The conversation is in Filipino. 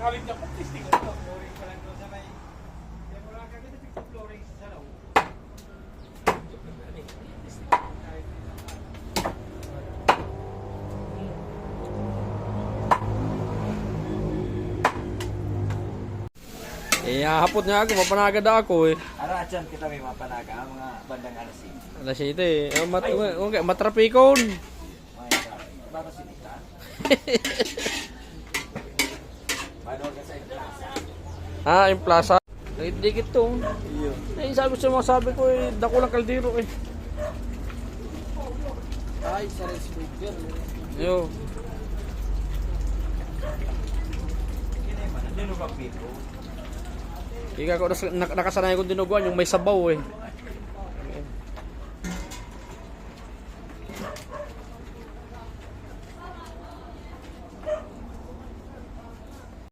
Kalit niya po, testing ko ito. Flooring pa lang doon sa may... Kaya mo lang kagad ito flooring sa salaw. Eh, hapot nga ako, mapanagad ako eh. Ara, dyan kita may mapanaga, mga bandang alasin. Alas ito eh. Oh, mat okay, matrapikon. Baka sinita. Paano ka sa plaza? Ah, yung plaza. Dikit to. Eh, sabi sa mga sabi ko eh, dako lang kaldero eh. Ay, sa. Yo. Ano ba pito? Ika ko nakasanay ko dinuguan yung may sabaw eh.